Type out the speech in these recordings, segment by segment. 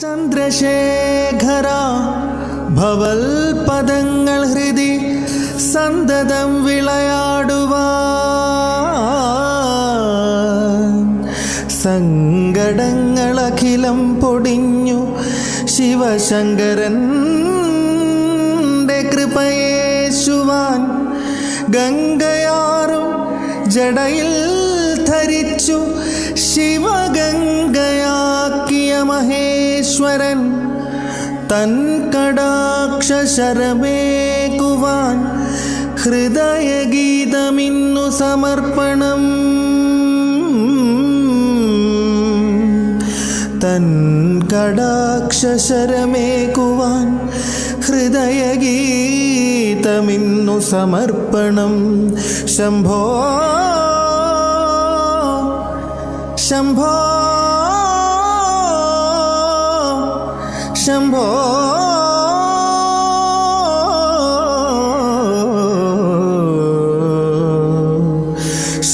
ചന്ദ്രശേഖര ഭവൽപദങ്ങൾ ഹൃദി സന്തതം വിളയാടുവാൻ. സങ്കടങ്ങളഖിലം പൊടിഞ്ഞു ശിവശങ്കരൻ കൃപയേശുവാൻ. ഗംഗയാറും ജടയിൽ ധരിച്ചു ശിവഗംഗയാക്കിയ മഹേശ്വരൻ തൻ കടാക്ഷരമേകുവാൻ ഹൃദയഗീതമിന്നു സമർപ്പണം. തൻ കടാക്ഷരമേകുവാൻ ഹൃദയഗീതമിന്നു സമർപ്പണം. ശംഭോ ശംഭോ.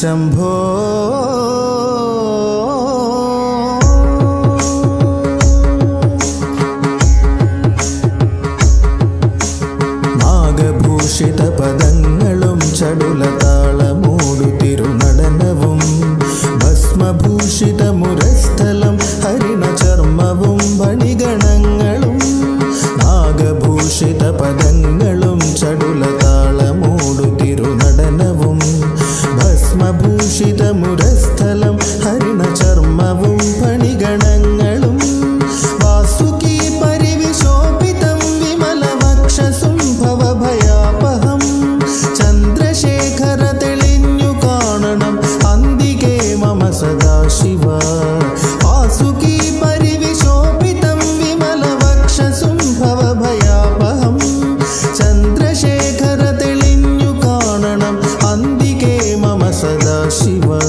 相逢。మురస్త She was.